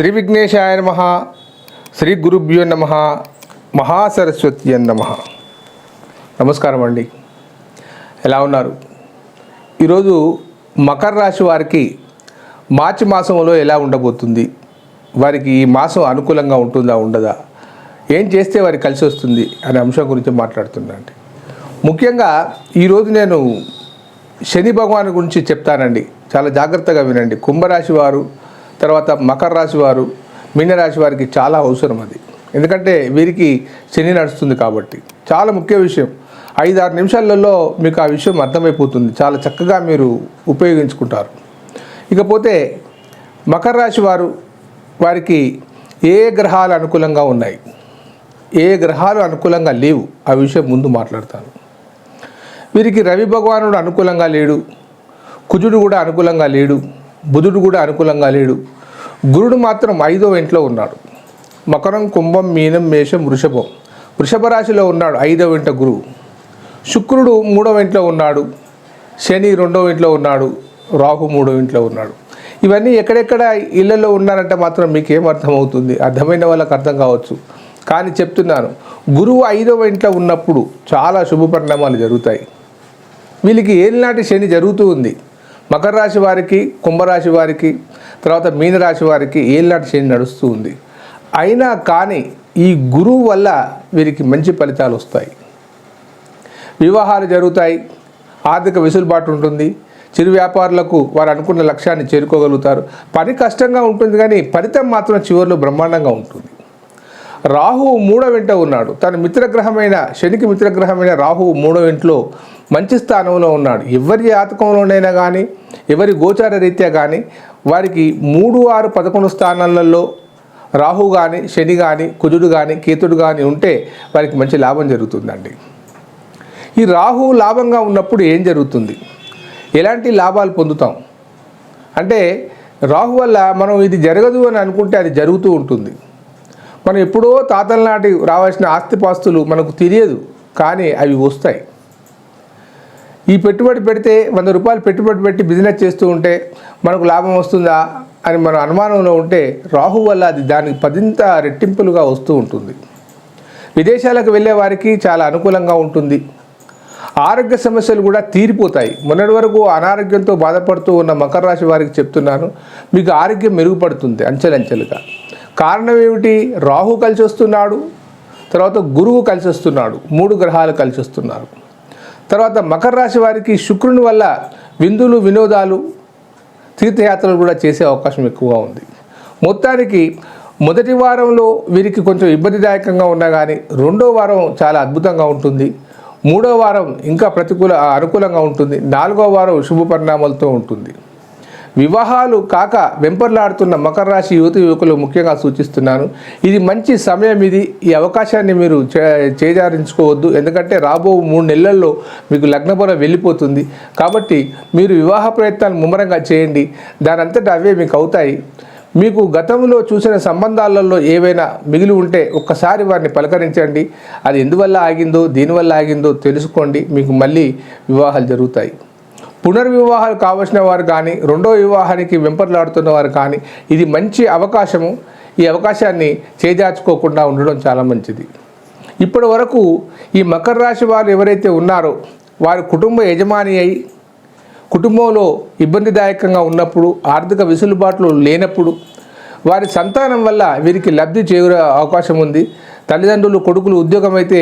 శ్రీ విఘ్నేశాయ నమ శ్రీ గురుభ్యో నమ మహాసరస్వతి నమ. నమస్కారం అండి. ఎలా ఉన్నారు? ఈరోజు మకర రాశి వారికి మార్చి మాసంలో ఎలా ఉండబోతుంది? వారికి ఈ మాసం అనుకూలంగా ఉంటుందా ఉండదా? ఏం చేస్తే వారికి కలిసి వస్తుంది అనే అంశం గురించి మాట్లాడుతున్నా అండి. ముఖ్యంగా ఈరోజు నేను శని భగవాన్ గురించి చెప్తానండి. చాలా జాగ్రత్తగా వినండి. కుంభరాశి వారు తర్వాత మకర రాశి వారు మీనరాశి వారికి చాలా అవసరం అది. ఎందుకంటే వీరికి శని నడుస్తుంది కాబట్టి. చాలా ముఖ్య విషయం. ఐదు ఆరు నిమిషాలలో మీకు ఆ విషయం అర్థమైపోతుంది. చాలా చక్కగా మీరు ఉపయోగించుకుంటారు. ఇకపోతే మకర రాశి వారు వారికి ఏ గ్రహాలు అనుకూలంగా ఉన్నాయి? ఏ గ్రహాలు అనుకూలంగా లేవు? ఆ విషయం ముందు మాట్లాడతాను. వీరికి రవి భగవానుడు అనుకూలంగా లేడు. కుజుడు కూడా అనుకూలంగా లేడు. బుధుడు కూడా అనుకూలంగా లేడు. గురుడు మాత్రం ఐదో ఇంట్లో ఉన్నాడు. మకరం కుంభం మీనం మేషం వృషభం. వృషభ రాశిలో ఉన్నాడు ఐదవ ఇంట గురువు. శుక్రుడు మూడవ ఇంట్లో ఉన్నాడు. శని రెండవ ఇంట్లో ఉన్నాడు. రాహు మూడవ ఇంట్లో ఉన్నాడు. ఇవన్నీ ఎక్కడెక్కడ ఇళ్ళలో ఉన్నారంటే మాత్రం మీకు అర్థమవుతుంది. అర్థమైన వాళ్ళకి అర్థం కావచ్చు. కానీ చెప్తున్నాను గురువు ఐదవ ఇంట్లో ఉన్నప్పుడు చాలా శుభ పరిణామాలు జరుగుతాయి. వీళ్ళకి ఏలినాటి శని జరుగుతూ ఉంది. మకర రాశి వారికి కుంభరాశి వారికి తర్వాత మీనరాశి వారికి ఏళ్ళనాటి శని నడుస్తూ ఉంది? అయినా కానీ ఈ గురువు వల్ల వీరికి మంచి ఫలితాలు వస్తాయి. వివాహాలు జరుగుతాయి ఆర్థిక వెసులుబాటు ఉంటుంది చిరు వ్యాపారులకు వారు అనుకున్న లక్ష్యాన్ని చేరుకోగలుగుతారు. పని కష్టంగా ఉంటుంది కానీ ఫలితం మాత్రం చివరిలో బ్రహ్మాండంగా ఉంటుంది. రాహువు మూడవ ఇంట ఉన్నాడు. తన మిత్రగ్రహమైన శనికి మిత్రగ్రహమైన రాహువు మూడవ ఇంట్లో మంచి స్థానంలో ఉన్నాడు. ఎవరి జాతకంలోనైనా కానీ ఎవరి గోచార రీత్యా కానీ వారికి మూడు ఆరు పదకొండు స్థానాలలో రాహు కానీ శని కానీ కుజుడు కానీ కేతుడు కానీ ఉంటే వారికి మంచి లాభం జరుగుతుందండి. ఈ రాహు లాభంగా ఉన్నప్పుడు ఏం జరుగుతుంది? ఎలాంటి లాభాలు పొందుతాం? అంటే రాహు వల్ల మనం ఇది జరగదు అని అనుకుంటే అది జరుగుతూ ఉంటుంది. మనం ఎప్పుడో తాతల నాటి రావాల్సిన ఆస్తిపాస్తులు మనకు తెలియదు కానీ అవి వస్తాయి. ఈ పెట్టుబడి పెడితే వంద రూపాయలు పెట్టుబడి పెట్టి బిజినెస్ చేస్తూ ఉంటే మనకు లాభం వస్తుందా అని మన అనుమానంలో ఉంటే రాహు వల్ల అది దానికి పదింత రెట్టింపులుగా వస్తూ ఉంటుంది. విదేశాలకు వెళ్ళే వారికి చాలా అనుకూలంగా ఉంటుంది. ఆరోగ్య సమస్యలు కూడా తీరిపోతాయి. మొన్నటి వరకు అనారోగ్యంతో బాధపడుతూ ఉన్న మకర రాశి వారికి చెప్తున్నాను మీకు ఆరోగ్యం మెరుగుపడుతుంది అంచెలంచెలుగా. కారణం ఏమిటి? రాహు కలిసి వస్తున్నాడు తర్వాత గురువు కలిసి వస్తున్నాడు మూడు గ్రహాలు కలిసి వస్తున్నారు తర్వాత మకర రాశి వారికి శుక్రుని వల్ల విందులు వినోదాలు తీర్థయాత్రలు కూడా చేసే అవకాశం ఎక్కువగా ఉంది. మొత్తానికి మొదటి వారంలో వీరికి కొంచెం ఇబ్బందిదాయకంగా ఉన్నా కానీ రెండో వారం చాలా అద్భుతంగా ఉంటుంది. మూడో వారం ఇంకా ప్రతికూల అనుకూలంగా ఉంటుంది. నాలుగో వారం శుభ పరిణామాలతో ఉంటుంది. వివాహాలు కాక వెంపర్లాడుతున్న మకర రాశి యువత యువకులు ముఖ్యంగా సూచిస్తున్నాను ఇది మంచి సమయం ఇది. ఈ అవకాశాన్ని మీరు చే- చేజారించుకోవద్దు. ఎందుకంటే రాబో మూడు నెలల్లో మీకు లగ్నబల వెళ్ళిపోతుంది. కాబట్టి మీరు వివాహ ప్రయత్నాలు ముమ్మరంగా చేయండి. దాని అంతటా అవే మీకు అవుతాయి. మీకు గతంలో చూసిన సంబంధాలలో ఏవైనా మిగిలి ఉంటే ఒక్కసారి వారిని పలకరించండి. అది ఎందువల్ల ఆగిందో దీనివల్ల ఆగిందో తెలుసుకోండి. మీకు మళ్ళీ వివాహాలు జరుగుతాయి. పునర్వివాహాలు కావలసిన వారు కానీ రెండో వివాహానికి వెంపర్లాడుతున్న వారు కానీ ఇది మంచి అవకాశము. ఈ అవకాశాన్ని చేజార్చుకోకుండా ఉండడం చాలా మంచిది. ఇప్పటి వరకు ఈ మకర రాశి వారు ఎవరైతే ఉన్నారో వారి కుటుంబ యజమాని అయి కుటుంబంలో ఇబ్బందిదాయకంగా ఉన్నప్పుడు ఆర్థిక వెసులుబాట్లు లేనప్పుడు వారి సంతానం వల్ల వీరికి లబ్ధి చేకూరే అవకాశం ఉంది. తల్లిదండ్రులు కొడుకులు ఉద్యోగం అయితే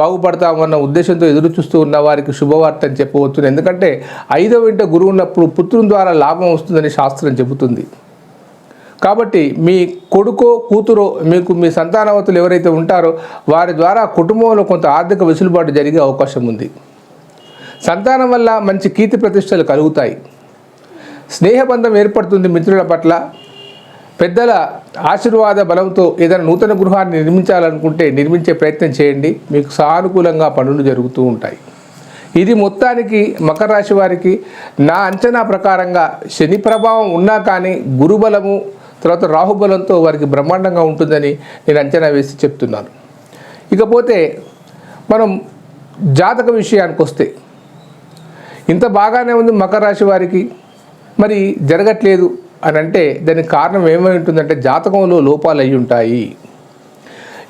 బాగుపడతామన్న ఉద్దేశంతో ఎదురు చూస్తూ ఉన్న వారికి శుభవార్త అని చెప్పవచ్చు ఎందుకంటే ఐదవ ఇంట గురువు ఉన్నప్పుడు పుత్రుని ద్వారా లాభం వస్తుందని శాస్త్రం చెబుతుంది. కాబట్టి మీ కొడుకో కూతురో మీకు మీ సంతానవతులు ఎవరైతే ఉంటారో వారి ద్వారా కుటుంబంలో కొంత ఆర్థిక వెసులుబాటు జరిగే అవకాశం ఉంది. సంతానం వల్ల మంచి కీర్తి ప్రతిష్టలు కలుగుతాయి. స్నేహబంధం ఏర్పడుతుంది మిత్రుల పట్ల. పెద్దల ఆశీర్వాద బలంతో ఏదైనా నూతన గృహాన్ని నిర్మించాలనుకుంటే నిర్మించే ప్రయత్నం చేయండి. మీకు సానుకూలంగా పనులు జరుగుతూ ఉంటాయి. ఇది మొత్తానికి మకర రాశి వారికి నా అంచనా ప్రకారంగా శని ప్రభావం ఉన్నా కానీ గురుబలము తర్వాత రాహుబలంతో వారికి బ్రహ్మాండంగా ఉంటుందని నేను అంచనా వేసి చెప్తున్నాను. ఇకపోతే మనం జాతక విషయానికి వస్తే ఇంత బాగానే ఉంది మకర రాశి వారికి. మరి జరగట్లేదు. అని అంటే దానికి కారణం ఏమై ఉంటుందంటే జాతకంలో లోపాలు అయి ఉంటాయి.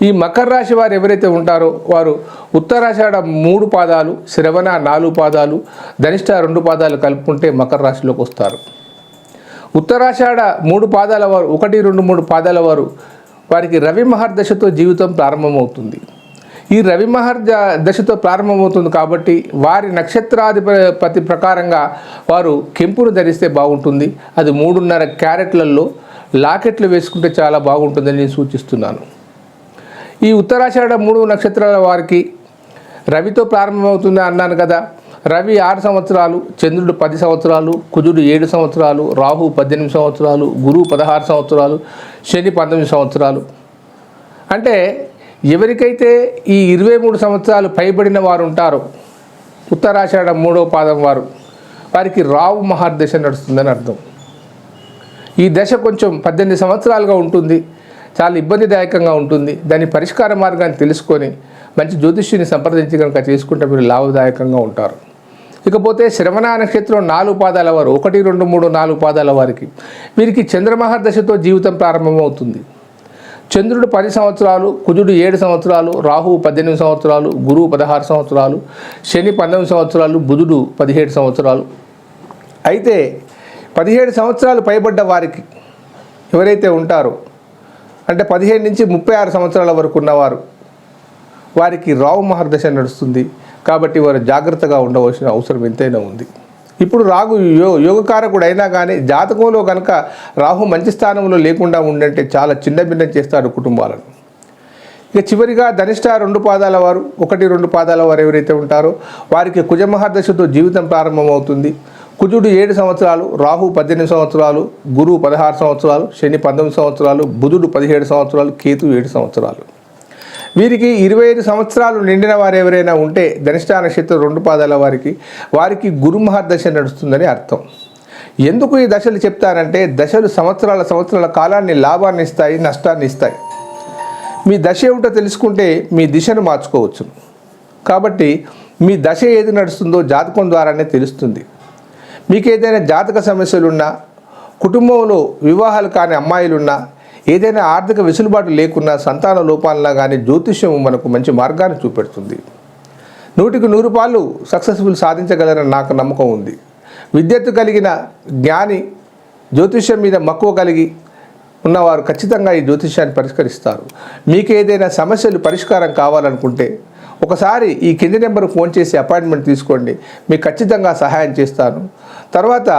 ఈ మకర రాశి వారు ఎవరైతే ఉంటారో వారు ఉత్తరాషాఢ మూడు పాదాలు శ్రవణ నాలుగు పాదాలు ధనిష్ట రెండు పాదాలు కలుపుకుంటే మకర రాశిలోకి వస్తారు. ఉత్తరాషాఢ మూడు పాదాల వారు ఒకటి రెండు మూడు పాదాల వారు వారికి రవి మహర్దశతో జీవితం ప్రారంభమవుతుంది. ఈ రవి మహర్జ దశతో ప్రారంభమవుతుంది కాబట్టి వారి నక్షత్రాధిపతి ప్రకారంగా వారు కెంపును ధరిస్తే బాగుంటుంది. అది మూడున్నర క్యారెట్లలో లాకెట్లు వేసుకుంటే చాలా బాగుంటుందని నేను సూచిస్తున్నాను. ఈ ఉత్తరాషాఢ మూడు నక్షత్రాల వారికి రవితో ప్రారంభమవుతుంది అన్నాను కదా. రవి ఆరు సంవత్సరాలు చంద్రుడు పది సంవత్సరాలు కుజుడు ఏడు సంవత్సరాలు రాహు పద్దెనిమిది సంవత్సరాలు గురువు పదహారు సంవత్సరాలు శని పంతొమ్మిది సంవత్సరాలు. అంటే ఎవరికైతే ఈ ఇరవై మూడు సంవత్సరాలు పైబడిన వారు ఉంటారో ఉత్తరాషాఢ మూడో పాదం వారు వారికి రావు మహాదశ నడుస్తుందని అర్థం. ఈ దశ కొంచెం పద్దెనిమిది సంవత్సరాలుగా ఉంటుంది చాలా ఇబ్బందిదాయకంగా ఉంటుంది. దాని పరిష్కార మార్గాన్ని తెలుసుకొని మంచి జ్యోతిష్యుని సంప్రదించి కనుక చేసుకుంటే మీరు లాభదాయకంగా ఉంటారు. ఇకపోతే శ్రవణ నక్షత్రం నాలుగు పాదాల వారు ఒకటి రెండు మూడు నాలుగు పాదాల వారికి వీరికి చంద్రమహర్దశతో జీవితం ప్రారంభమవుతుంది. చంద్రుడు పది సంవత్సరాలు కుజుడు ఏడు సంవత్సరాలు రాహువు పద్దెనిమిది సంవత్సరాలు గురువు పదహారు సంవత్సరాలు శని పంతొమ్మిది సంవత్సరాలు బుధుడు పదిహేడు సంవత్సరాలు. అయితే పదిహేడు సంవత్సరాలు పైబడ్డ వారికి ఎవరైతే ఉంటారో అంటే పదిహేడు నుంచి ముప్పై ఆరు సంవత్సరాల వరకు ఉన్నవారు వారికి రావు మహర్దశ నడుస్తుంది. కాబట్టి వారు జాగ్రత్తగా ఉండవలసిన అవసరం ఎంతైనా ఉంది. ఇప్పుడు రాగు యో యోగకారకుడు అయినా కానీ జాతకంలో కనుక రాహు మంచి స్థానంలో లేకుండా ఉండంటే చాలా చిన్న భిన్నం చేస్తాడు కుటుంబాలను. ఇక చివరిగా ధనిష్ట రెండు పాదాల వారు ఒకటి రెండు పాదాల వారు ఎవరైతే ఉంటారో వారికి కుజమహాదశతో జీవితం ప్రారంభమవుతుంది. కుజుడు ఏడు సంవత్సరాలు రాహు పద్దెనిమిది సంవత్సరాలు గురువు పదహారు సంవత్సరాలు శని పంతొమ్మిది సంవత్సరాలు బుధుడు పదిహేడు సంవత్సరాలు కేతు ఏడు సంవత్సరాలు. వీరికి ఇరవై ఐదు సంవత్సరాలు నిండిన వారు ఎవరైనా ఉంటే ధనిష్టా నక్షత్రం రెండు పాదాల వారికి వారికి గురుమహర్దశ నడుస్తుందని అర్థం. ఎందుకు ఈ దశలు చెప్తారంటే దశలు సంవత్సరాల సంవత్సరాల కాలాన్ని లాభాన్ని ఇస్తాయి నష్టాన్ని ఇస్తాయి. మీ దశ ఏమిటో తెలుసుకుంటే మీ దిశను మార్చుకోవచ్చు. కాబట్టి మీ దశ ఏది నడుస్తుందో జాతకం ద్వారానే తెలుస్తుంది. మీకు ఏదైనా జాతక సమస్యలున్నా కుటుంబంలో వివాహాలు కాని అమ్మాయిలున్నా ఏదైనా ఆర్థిక వెసులుబాటు లేకున్నా సంతాన లోపాలన్నా కానీ జ్యోతిష్యం మనకు మంచి మార్గాన్ని చూపెడుతుంది. నూటికి నూరు పాలు సక్సెస్ఫుల్ సాధించగలరని నాకు నమ్మకం ఉంది. విద్యత్తు కలిగిన జ్ఞాని జ్యోతిష్యం మీద మక్కువ కలిగి ఉన్నవారు ఖచ్చితంగా ఈ జ్యోతిష్యాన్ని పరిష్కరిస్తారు. మీకు ఏదైనా సమస్యలు పరిష్కారం కావాలనుకుంటే ఒకసారి ఈ కింది నెంబర్ ఫోన్ చేసి అపాయింట్మెంట్ తీసుకోండి. మీకు ఖచ్చితంగా సహాయం చేస్తాను. తర్వాత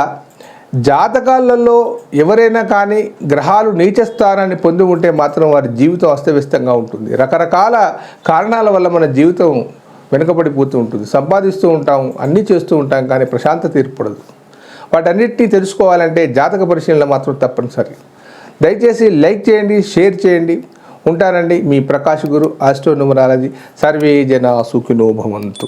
జాతకాలలో ఎవరైనా కానీ గ్రహాలు నీచ స్థానాన్ని పొంది ఉంటే మాత్రం వారి జీవితం అస్తవ్యస్తంగా ఉంటుంది. రకరకాల కారణాల వల్ల మన జీవితం వెనుకబడిపోతూ ఉంటుంది. సంపాదిస్తూ ఉంటాం అన్నీ చేస్తూ ఉంటాం కానీ ప్రశాంతత ఏర్పడదు. వాటన్నిటినీ తెలుసుకోవాలంటే జాతక పరిశీలన మాత్రం తప్పనిసరి. దయచేసి లైక్ చేయండి షేర్ చేయండి. ఉంటానండి మీ ప్రకాష్ గురు ఆస్ట్రో న్యూమరాలజీ. సర్వే జన సుఖినో భవంతు.